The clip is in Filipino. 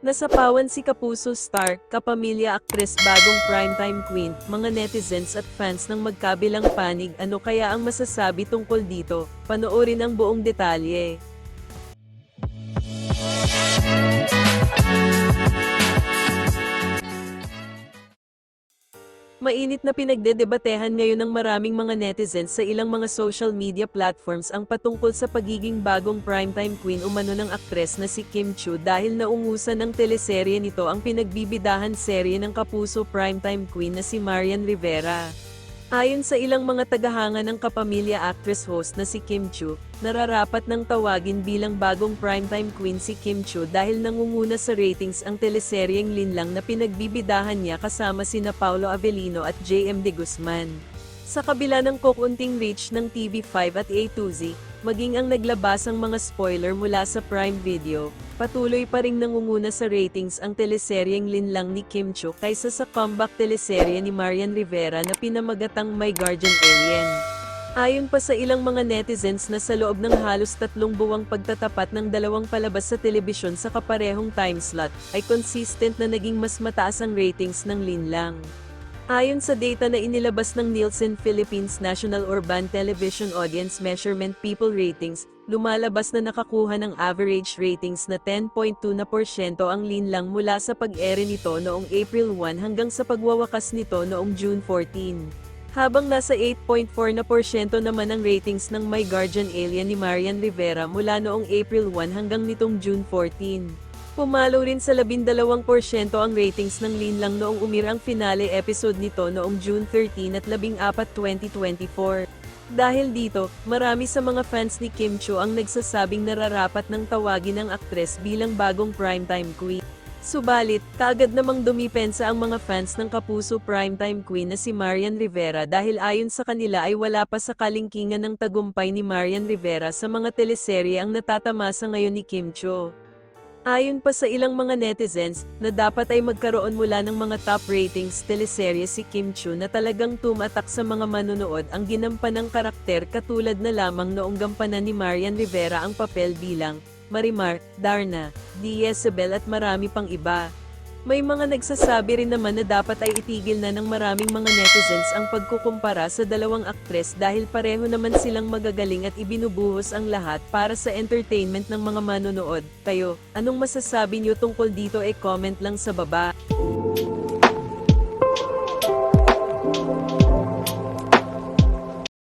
Nasapawan si Kapuso star, kapamilya aktres bagong primetime queen, mga netizens at fans ng magkabilang panig ano kaya ang masasabi tungkol dito, panoorin ang buong detalye. Mainit na pinagdedebatehan ngayon ng maraming mga netizens sa ilang mga social media platforms ang patungkol sa pagiging bagong primetime queen umano ng aktres na si Kim Chu dahil naungusan ng teleserye nito ang pinagbibidahan serye ng kapuso primetime queen na si Marian Rivera. Ayon sa ilang mga tagahanga ng kapamilya actress host na si Kim Chu, nararapat ng tawagin bilang bagong primetime queen si Kim Chu dahil nangunguna sa ratings ang teleseryeng linlang na pinagbibidahan niya kasama sina Paulo Avellino at JM De Guzman. Sa kabila ng kukunting reach ng TV5 at A2Z, maging ang naglabasang mga spoiler mula sa Prime Video, patuloy pa ring nangunguna sa ratings ang teleseryeng linlang ni Kim Chu kaysa sa comeback teleserye ni Marian Rivera na pinamagatang My Guardian Alien. Ayon pa sa ilang mga netizens na sa loob ng halos tatlong buwang pagtatapat ng dalawang palabas sa telebisyon sa kaparehong time slot, ay consistent na naging mas mataas ang ratings ng linlang. Ayon sa data na inilabas ng Nielsen Philippines National Urban Television Audience Measurement People Ratings, lumalabas na nakakuha ng average ratings na 10.2 na porsyento ang linlang mula sa pag-ere nito noong April 1 hanggang sa pagwawakas nito noong June 14. Habang nasa 8.4 na porsyento naman ang ratings ng My Guardian Alien ni Marian Rivera mula noong April 1 hanggang nitong June 14. Pumalo rin sa 12% ang ratings ng linlang noong umirang finale episode nito noong June 13 at 14, 2024. Dahil dito, marami sa mga fans ni Kim Cho ang nagsasabing nararapat ng tawagin ang aktres bilang bagong primetime queen. Subalit, kaagad namang dumipensa ang mga fans ng kapuso primetime queen na si Marian Rivera dahil ayon sa kanila ay wala pa sa kalingkingan ng tagumpay ni Marian Rivera sa mga teleserye ang natatamasa ngayon ni Kim Cho. Ayon pa sa ilang mga netizens, na dapat ay magkaroon mula ng mga top ratings teleserye si Kim Chu na talagang tumatak sa mga manonood ang ginampan ng karakter katulad na lamang noong gampanan ni Marian Rivera ang papel bilang Marimar, Darna, Di Isabel at marami pang iba. May mga nagsasabi rin naman na dapat ay itigil na ng maraming mga netizens ang pagkukumpara sa dalawang aktres dahil pareho naman silang magagaling at ibinubuhos ang lahat para sa entertainment ng mga manonood. Kayo, anong masasabi niyo tungkol dito e comment lang sa baba.